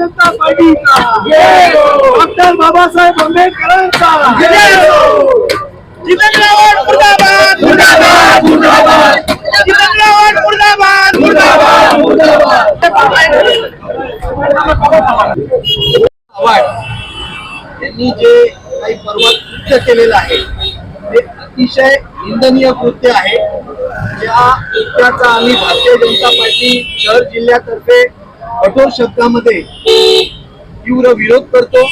जनता पार्टीचा डॉक्टर बाबासाहेब आंबेडकरांचा. मुर्दाबाद. मुर्दाबाद मुर्दाबाद। मुर्दाबाद. मुर्दाबाद यांनी जे काही पर्वत कृत्य केलेलं आहे ते अतिशय निंदनीय कृत्य आहे. ज्या कृत्याचा आम्ही भारतीय जनता पार्टी शहर जिल्ह्यातर्फे कठोर शब्दामध्ये तीव्र विरोध करतो.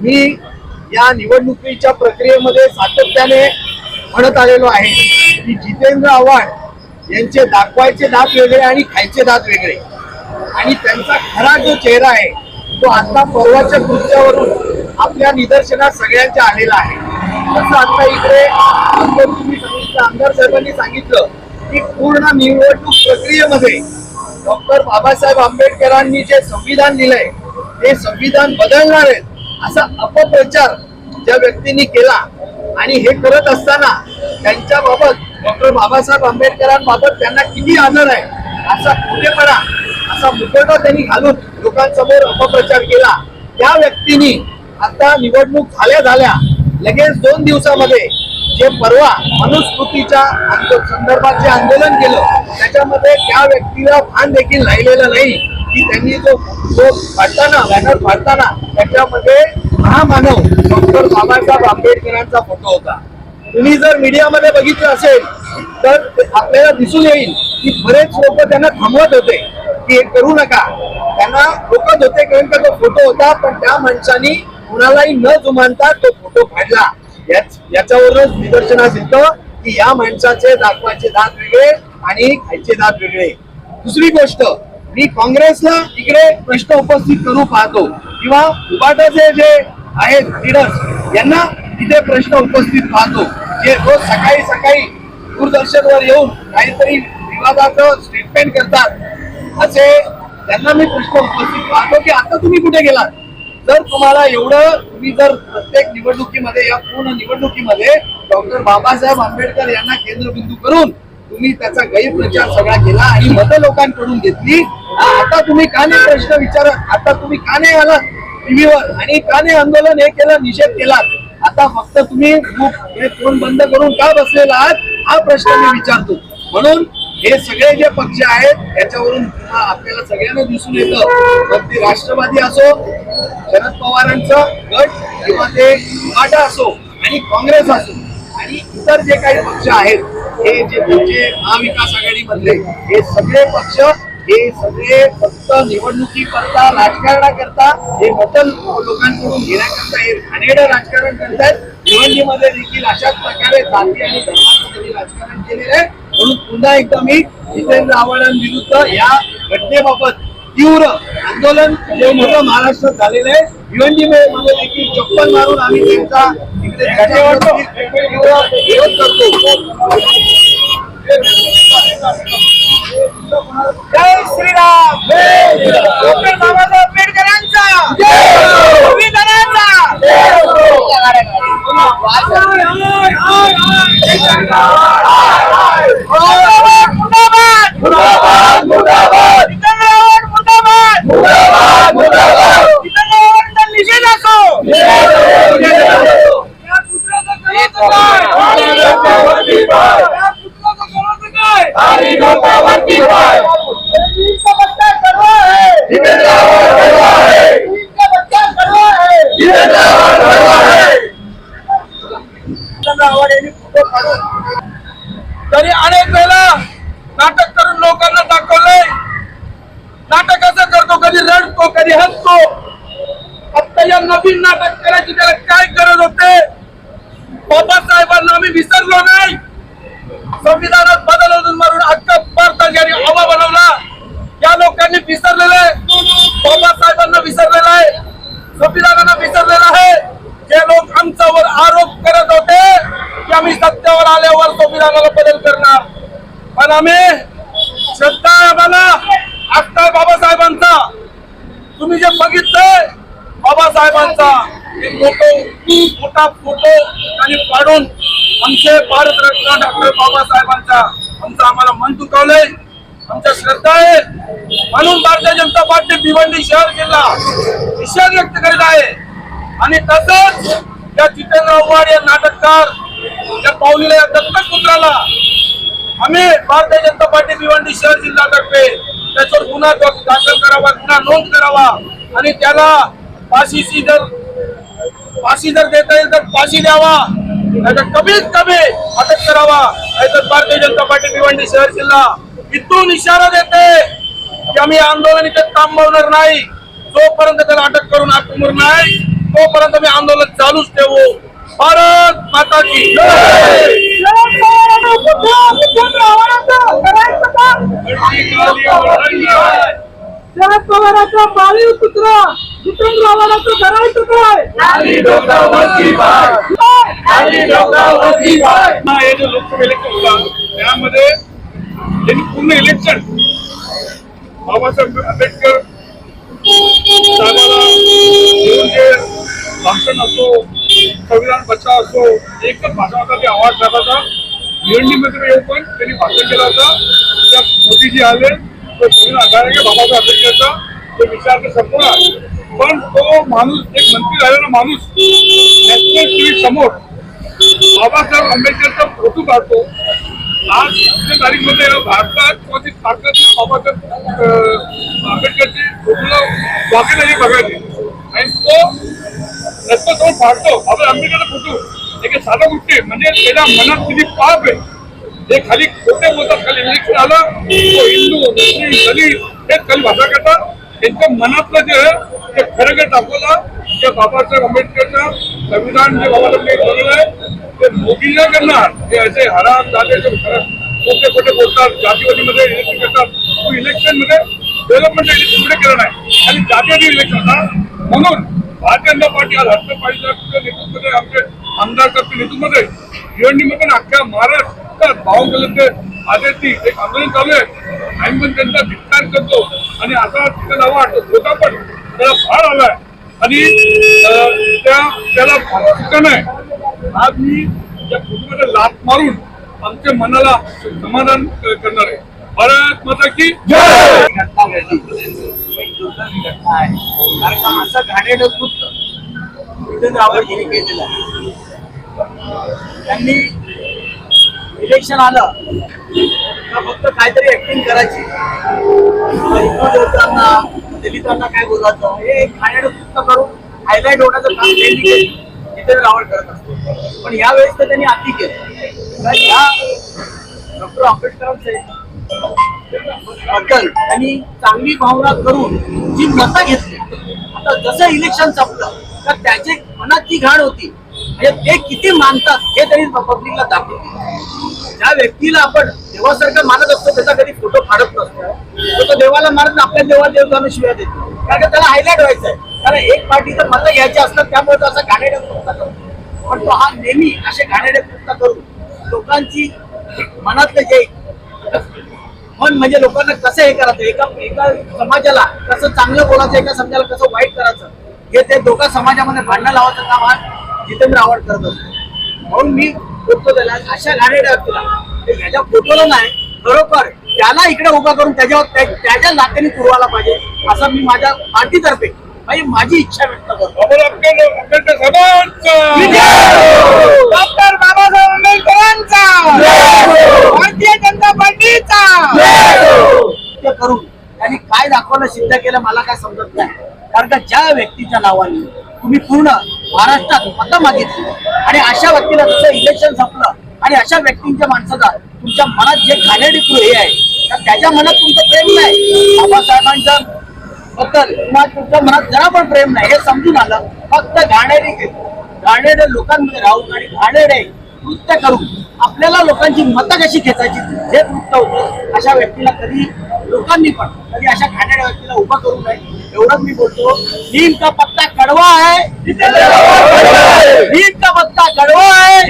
मी या निवडणुकीच्या प्रक्रियेमध्ये सातत्याने म्हणत आलेलो आहे की जितेंद्र आव्हाड यांचे दाखवायचे दात वेगळे आणि खायचे दात वेगळे. आणि त्यांचा खरा जो चेहरा आहे तो आता पर्वाच्या कृत्यावरून आपल्या निदर्शनात सगळ्यांच्या आलेला आहे. तसं आता इकडे तुम्ही सांगितलं आमदार साहेबांनी सांगितलं की पूर्ण निवडणूक प्रक्रियेमध्ये डॉक्टर बाबासाहेब आंबेडकरांनी जे संविधान दिलंय ते संविधान बदलणार आहे असा अपप्रचार ज्या व्यक्तींनी केला आणि हे करत असताना त्यांच्या बाबत डॉक्टर बाबासाहेब आंबेडकरांबाबत त्यांना किती आदर आहे असा खोटेपणा असा मुखवटा त्यांनी घालून लोकांसमोर अपप्रचार केला. त्या व्यक्तींनी आता निवडणूक झाल्या झाल्या लगेच दोन दिवसामध्ये जे परवा मनुस्मृतीच्या संदर्भात जे आंदोलन केलं त्याच्यामध्ये त्या व्यक्तीला भान देखील राहिलेलं नाही. की त्यांनी जो जो फाडताना बॅनर फाडताना त्याच्यामध्ये महामानव डॉक्टर बाबासाहेब आंबेडकरांचा फोटो होता. तुम्ही जर मीडियामध्ये बघितलं असेल तर आपल्याला दिसून येईल की बरेच लोक त्यांना थांबवत होते की हे करू नका. त्यांना रोकत होते कारण का तो फोटो होता पण त्या माणसानी कुणालाही न जुमानता तो फोटो फाडला याच्यावरच निदर्शनास येतं की या माणसाचे दाखवायचे दात वेगळे आणि खायचे दात वेगळे. दुसरी गोष्ट मी काँग्रेसला इकडे प्रश्न उपस्थित करू पाहतो किंवा उबाटाचे जे आहेत लिडर्स यांना तिथे प्रश्न उपस्थित पाहतो. जे रोज सकाळी सकाळी दूरदर्शनवर येऊन काहीतरी विवादाचं स्टेटमेंट करतात असे त्यांना मी प्रश्न उपस्थित पाहतो की आता तुम्ही कुठे गेलात? जर तुम्हाला एवढं तुम्ही जर प्रत्येक निवडणुकीमध्ये या पूर्ण निवडणुकीमध्ये डॉक्टर बाबासाहेब आंबेडकर यांना केंद्रबिंदू करून तुम्ही त्याचा गैरप्रचार सगळा केला आणि मतं लोकांकडून घेतली आता तुम्ही का नाही प्रश्न विचारत आता तुम्ही का नाही आला टीव्हीवर आणि का नाही आंदोलन हे केलं निषेध केला आता फक्त तुम्ही हे फोन बंद करून का बसलेला आहात? हा प्रश्न मी विचारतो. म्हणून हे सगळे जे पक्ष आहेत त्याच्यावरून आपल्याला सगळ्यांना दिसून येतं. मग ते राष्ट्रवादी असो शरद पवारांचा गट किंवा ते माटा असो आणि काँग्रेस असो आणि इतर जे काही पक्ष आहेत हे जे तुमचे महाविकास आघाडीमधले हे सगळे पक्ष हे सगळे फक्त निवडणुकी करता राजकारणाकरता हे बदल लोकांकडून घेण्याकरता हे घाणेडं राजकारण करतायत. निवडणुकीमध्ये देखील अशाच प्रकारे जाती आणि धर्माचं राजकारण केलेलं आहे. म्हणून पुन्हा एकदा मी जितेंद्र आव्हाडांविरुद्ध या घटनेबाबत तीव्र आंदोलन जे मोठं महाराष्ट्रात झालेलं आहे. भिवंडी मध्ये देखील चप्पल मारून आम्ही त्यांचा इकडे विरोध करतो जय श्रीराम डॉक्टर बाबासाहेब आंबेडकरांचा संविधानाचा मुर्दाबाद मुर्दाबाद मुर्दाबाद जितेंद्र आव्हाड मुर्दाबाद मुर्दाबाद मुर्दाबाद जितेंद्र आव्हाडचा निषेध असो या पुतळ्याचं करायचं काय? या पुतळ्याचं करायचं काय? इनका बच्चा कड़वा है जितेंद्र आव्हाड कड़वा है इनका बच्चा कड़वा है जितेंद्र आव्हाड कड़वा है जितेंद्र आव्हाड यांनी फोटो काढून तरी अनेक वेळेला नाटक करून लोकांना दाखवलंय. नाटक असं करतो कधी रडतो कधी हसतो. आता या नवीन नाटक करायची त्याला काय गरज होते? बाबासाहेबांना आम्ही विसरलो नाही. संविधानात बदल होऊन मारून अख्खा भारतात ज्यांनी हवा बनवला या लोकांनी विसरलेलं आहे. बाबासाहेबांना विसरलेलं आहे. संविधानानं विसरलेलं आहे. जे लोक आमच्यावर आरोप करत होते की आम्ही सत्तेवर आल्यावर संविधानाला बदल करणार. पण आम्ही श्रद्धा आम्हाला आत्ता बाबासाहेबांचा. तुम्ही जे बघितलंय बाबासाहेबांचा एक फोटो मोठा फोटो आणि पाडून आमचे भारतरत्न डॉक्टर बाबासाहेबांचा आमचं आम्हाला मन दुखावलंय. आमच्या श्रद्धा आहे. म्हणून भारतीय जनता पार्टी भिवंडी शहर जिल्हा निषेध व्यक्त करीत आहे. आणि तसंच या जितेंद्र आव्हाड या नाटककार या पावलेल्या या दत्तक पुत्राला आम्ही भारतीय जनता पार्टी भिवंडी शहर जिल्ह्यातर्फे त्याच्यावर गुन्हा दाखल करावा गुन्हा नोंद करावा. आणि त्याला फाशीची जर फाशी जर देता येईल तर फाशी द्यावा. नाहीतर कमीत कमी अटक करावा. नाहीतर भारतीय जनता पार्टी भिवंडी शहर जिल्हा इथून इशारा देते की आम्ही आंदोलन इथे थांबवणार नाही. जोपर्यंत त्याला अटक करून आत्मूर नाही तोपर्यंत आम्ही आंदोलन चालूच ठेवू. भारत माता की शरद पवारांचा पाळीव पुत्र जितेंद्र आव्हाडांचं करायचं काय खाली डोकावरती पाय. खाली डोकावरती पाय. हा, हे जो लोकसभा इलेक्शन होता त्यामध्ये त्यांनी पूर्ण इलेक्शन बाबासाहेब आंबेडकर साहेबाला घेऊन जे भाषण असो संविधान बचाव असो एकच भाषण होता. ते आवाज साहेबाचा भिवंडीमध्ये येऊन पण त्यांनी भाषण केलं होतं. त्या मोदीजी आले तो संविधान बाबासाहेब आंबेडकरचा ते विचार ते संपवणार पण तो माणूस एक मंत्री झालेला माणूस नॅशनल टीव्ही समोर बाबासाहेब आंबेडकरचा फोटो काढतो. आज तारीखमध्ये भारतात कोणती भारतात बाबासाहेब आंबेडकरची फोटोला वाकेल नाही बघायची. आणि तो रस्ता तो फाडतो. आपण आंबेडकरचा फोटो एक साधा गोष्टी म्हणजे त्याच्या मनात किती पाप आहे. ते खाली खोटे बोलतात खाली इलेक्शन आलं तो हिंदू मुस्लिम दलित हेच खाली भाषा करतात. त्यांच्या मनातलं जे आहे ते खरं खरं दाखवलं. त्या बाबासाहेब आंबेडकरचं संविधान जे बाबासाहेब आहे ते मोदी नाही करणार. ते असे हराम झाले ते खरं खोटे खोटे बोलतात. जातीवादीमध्ये इलेक्शन करतात. तो इलेक्शनमध्ये डेव्हलपमेंट इलेक्शनमध्ये केलं नाही. आणि जातीवादी इलेक्शन होता म्हणून भारतीय जनता पार्टी आज हस्त पाटीलच्या नेतृत्वामध्ये आमचे आमदारच्या नेतृत्वामध्ये भिवंडीमध्ये आणि अख्ख्या महाराष्ट्रात भावगलते आदेशी एक आंदोलन चालू आहे. आम्ही पण त्यांचा धिक्कार करतो. आणि आता तिथं नावा होता पण त्याला फार आलाय. आणि त्या त्याला ठिकाण आहे. आज मी या कुटुंबाला लात मारून आमच्या मनाला समाधान करणार आहे. भारत माता की घटना आहे कारण का असं घाणेरडं कृत्य जितेंद्र केलेलं आहे त्यांनी इलेक्शन आलं. का फक्त काहीतरी ऍक्टिंग करायची. हिंदू दलितांना काय बोलायचं? हे एक कृत्य करून हायलाईट होण्याचं काम त्यांनी केलं. जितेंद्र आव्हाड करत असतो. पण यावेळेस तर त्यांनी अति केलं. कारण या डॉक्टर आंबेडकरांचे बद्दल त्यांनी चांगली भावना करून जी मतं घेतली. आता जसं इलेक्शन संपलं तर त्याची मनात जी घाण होती म्हणजे ते किती मानतात हे त्यांनी पब्लिकला दाखवले ज्या व्यक्तीला आपण देवासारखं मानत असतो त्याचा कधी फोटो फाडत नसतो. तो देवाला मानत नाही, आपल्या देवा जाणं शिव्या देतो. कारण त्याला हायलाईट व्हायचं आहे कारण एक पार्टी जर मतं घ्यायचे असतात त्यामुळे तो असं घाणेरडे कृत्य करतो पण तो हा नेहमी असे घाणेडे कृत्य करून लोकांची मनातलं जे मन म्हणजे लोकांना कसं हे करायचं एका एका समाजाला कसं चांगलं बोलायचं एका समाजाला कसं वाईट करायचं हे ते दोघा समाजामध्ये भांडणं लावायचं काम हा जितेंद्र आव्हाड करत असतो म्हणून मी फोटो दिला अशा घाणेरड्या व्यक्तीला ते ह्याच्या फोटोला नाही खरोखर त्याला इकडे उभा करून त्याच्यावर त्याच्या नात्याने पुरवायला पाहिजे असं मी माझ्या पार्टीतर्फे माझी माझी इच्छा व्यक्त करतो डॉक्टर बाबासाहेब आंबेडकरांचा. भारतीय जनता पार्टीचा. करून त्यांनी काय दाखवलं सिद्ध केलं मला काय समजत नाही. कारण का ज्या व्यक्तीच्या नावाने तुम्ही पूर्ण महाराष्ट्रात मतं मागितली आणि अशा व्यक्तीला जसं इलेक्शन संपलं आणि अशा व्यक्तींच्या माणसाचा तुमच्या मनात जे घाणेरडी हे आहे तर त्याच्या मनात तुमचं प्रेम नाही. बाबासाहेबांच्या बद्दल किंवा तुमच्या मनात जरा पण प्रेम नाही हे समजून आलं. फक्त घाणेरी घाणेरडे लोकांमध्ये राहून आणि घाणेरडे कृत्य करून आपल्याला लोकांची मतं कशी खेचायची हे कृत्य होतं. अशा व्यक्तीला कधी लोकांनी पण कधी अशा घाणेरड्या व्यक्तीला उभा करू नये एवढंच मी बोलतो. नीम का पत्ता कडवा आहे. नीम का पत्ता कडवा आहे.